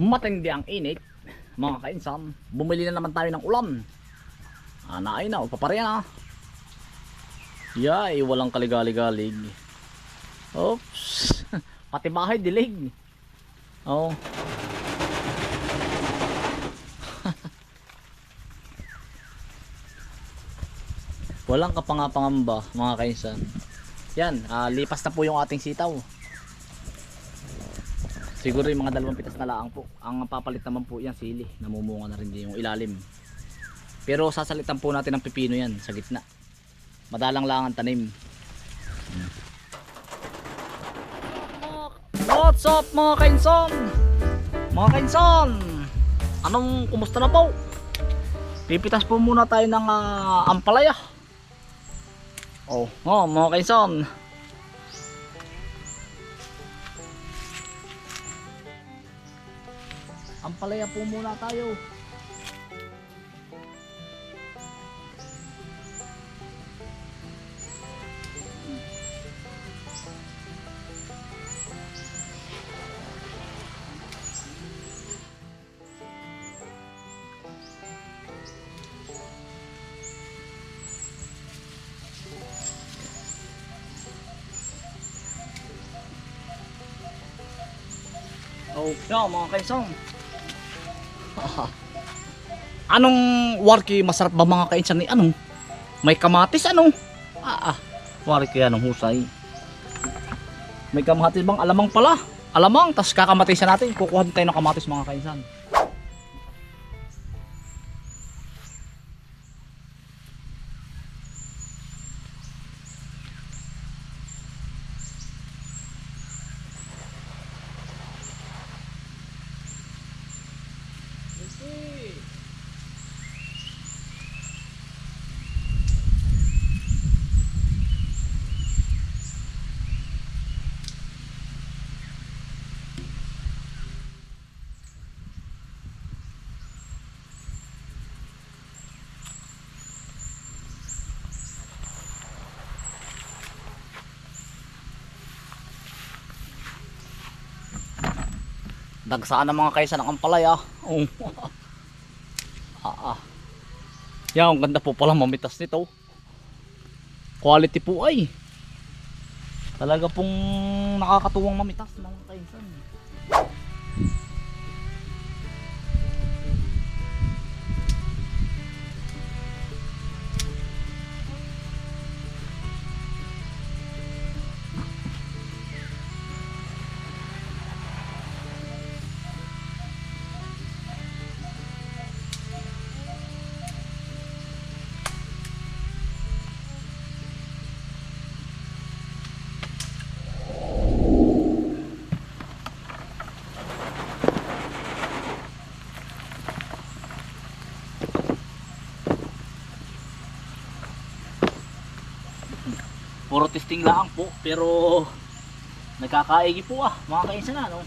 Matindi ang init. Mga kainsan, bumili na naman tayo ng ulam. Ana ay na, papareha na. Yay, walang kaligalig-galig. Oops. Pati bahay dilig. Oh. Walang kapangapangamba mga kainsan. Yan, ah, lipas na po yung ating sitaw. Siguro yung mga dalawang pitas na laang po. Ang papalit naman po yan sili. Namumunga na rin din yung ilalim. Pero sasalitan po natin ng pipino yan sa gitna. Madalang lang ang tanim. What's up mga kainson? Mga kainson! Anong kumusta na po? Pipitas po muna tayo ng ah, ampalaya. Oh, oh mga kainson. Ampalaya po muna tayo. Oh, yeah, mga kaisong. Anong warki masarap ba mga kainsan ni anong? May kamatis anong? Ah, ah. Warki anong husay. May kamatis bang alamang pala? Alamang, tas kakamatisan natin. Kukuha din tayo ng kamatis mga kainsan. Dagsaan ng mga kaisa ng ampalaya. Oh. ah, ah. Yan, ang ganda po pala mamitas nito. Quality po ay. Talaga pong nakakatuwang mamitas mga kaisan. Puro testing lang po, pero nagkakaigi po ah, mga kainsan na, no?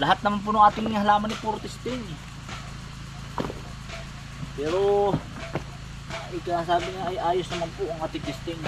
Lahat naman po ng ating halaman ni puro testing. Pero, ika sabi nga ay ayos naman po ang ating testing.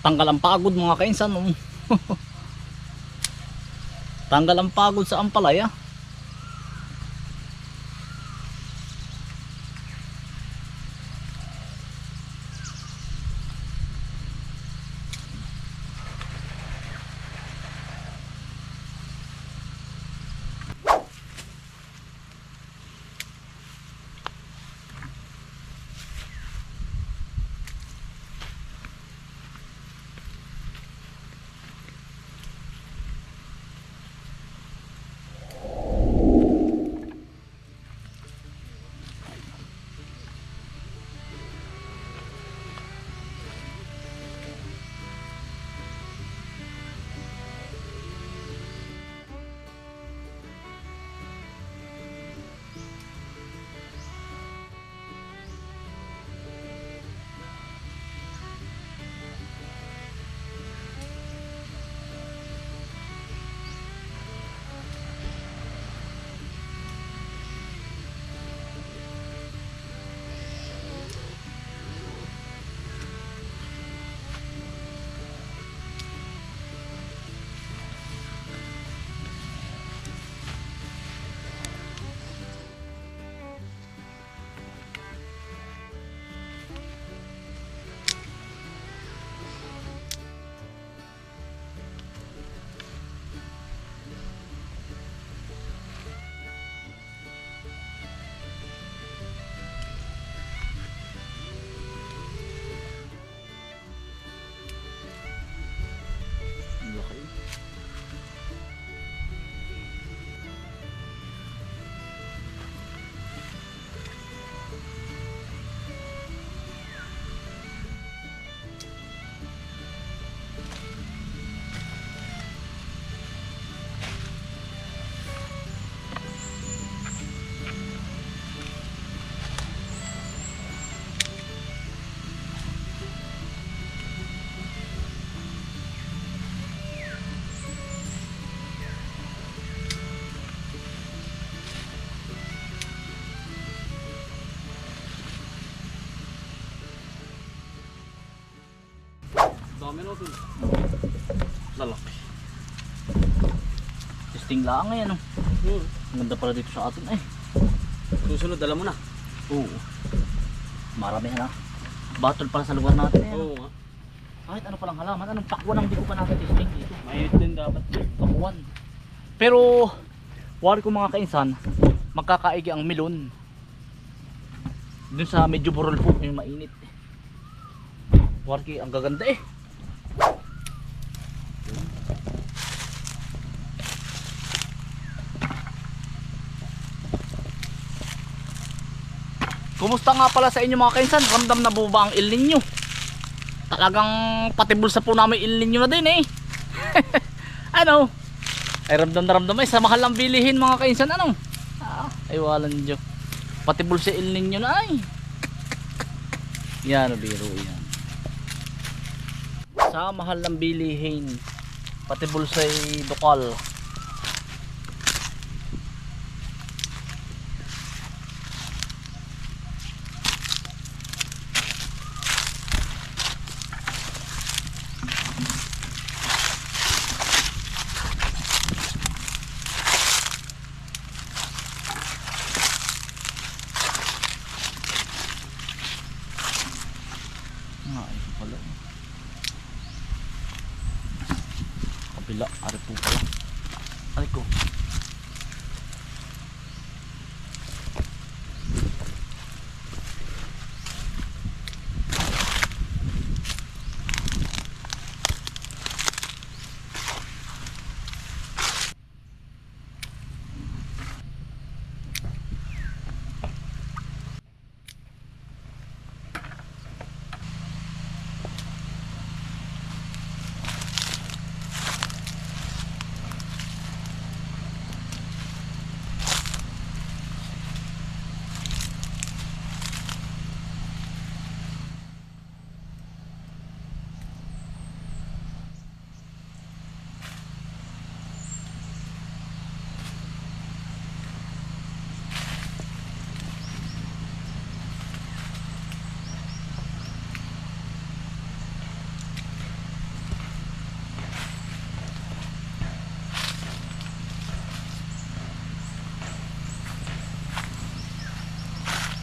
Tanggal ang pagod mga kainsan. no? Tanggal ang pagod sa ampalaya. Dami. Lalaki. Testing lang ngayon. Oh. Hmm. Ang ganda pala dito sa atin eh. Susunod, dala mo na. Oo. Marami na. Battle pala sa lugar natin eh. Oo nga. Kahit ano palang halaman, anong pakwan ang hindi ko pa natin testing dito. Mainit din dapat. Pakwan. Pero, wari ko mga kainsan, magkakaigi ang milon. Dun sa medyo burol po, yung mainit. Warki, ang gaganda eh. Kumusta nga pala sa inyo mga kainsan? Ramdam na po ba ang Il Nino? Talagang patibulsa po namin Nino na din eh. ano? Ay ramdam na ramdam ay sa mahal ng bilihin mga kainsan ano? Ah, ay walang Diyo. Patibulsa Il Nino na ay. Yan, biro yan. Sa mahal ng bilihin, patibulsa dokal. Nga, ito pala. Kabila, ari po pala.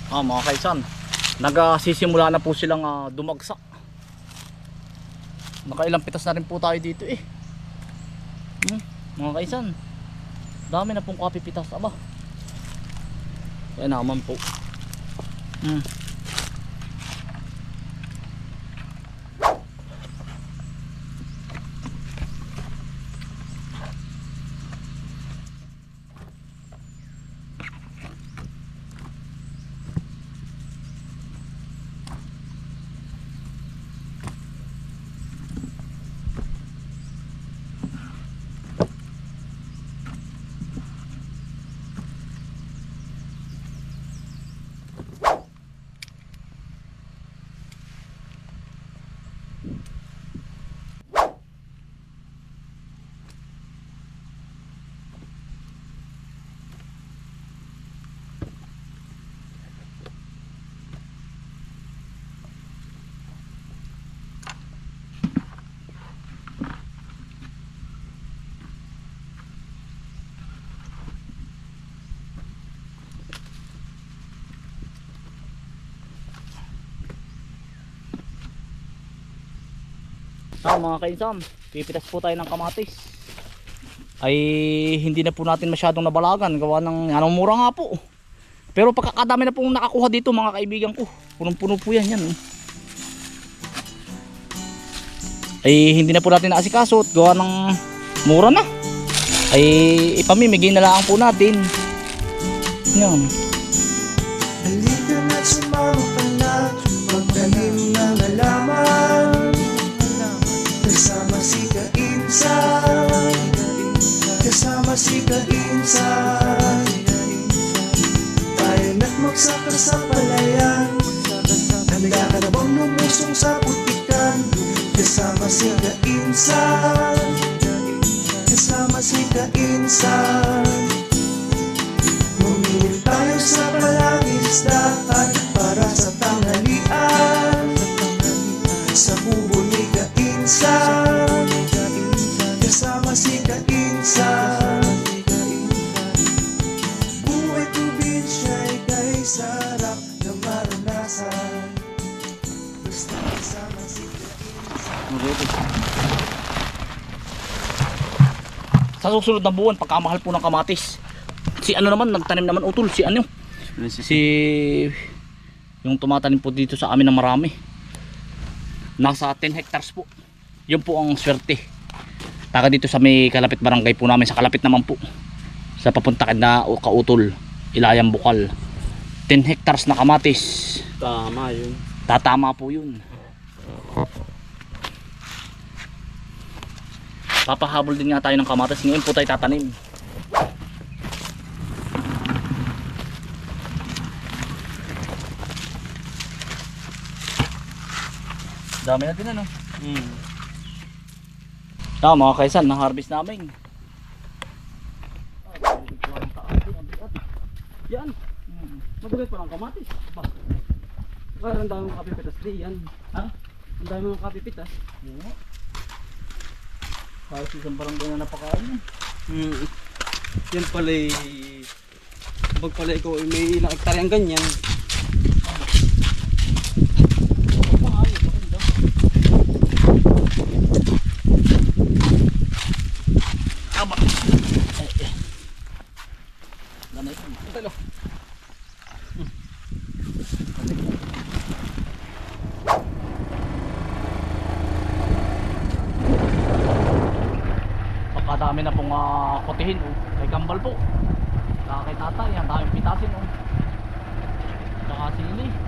Ah, mga kaisan. Nagsisimula na po silang ah, dumagsak. Nakailang pitas na rin po tayo dito eh. Hmm, mga kaisan. Dami na pong kape pitas aba. Kaya naman po. Hmm. Ah, mga kainsam, pipitas po tayo ng kamatis. Ay hindi na po natin masyadong nabalagan gawa ng anong mura nga po. Pero pagkakadami na pong nakakuha dito mga kaibigan ko. Punong-puno po yan yan. Oh. Ay hindi na po natin naasikaso gawa ng mura na. Ay ipamimigay na lang po natin. Yan. Kainsan Tayo na't magsaka sa palayan Handa ka na bang lumusong sa putikan Kasama si Kainsan. Kasama si Kainsan Already. Sa susunod na buwan, pagkamahal po ng kamatis. Si ano naman, nagtanim naman utol. Si ano? Si... Yung tumatanim po dito sa amin ng marami. Nasa 10 hectares po. Yun po ang swerte. Taka dito sa may kalapit barangay po namin. Sa kalapit naman po. Sa papunta na o kautol. Ilayang bukal. 10 hectares na kamatis. Tama yun. Tatama po yun. Papahabol din nga tayo ng kamatis. Ngayon po tayo tatanim. Dami na din ano. Hmm. Ah, mga kaisan, na-harvest namin. Yan. Mabuhay pa ng kamatis. Parang ang dami mga kapipitas di yan. Ha? Ang dami mga kapipitas. Oo. Halos isang barangay na napakain. Hmm. Yan pala eh. Pag pala ikaw ay may ilang hektarya ang ganyan. pakutihin oh. May kambal po. Kaya kay tatay, ang daming pitasin oh. Saka sili.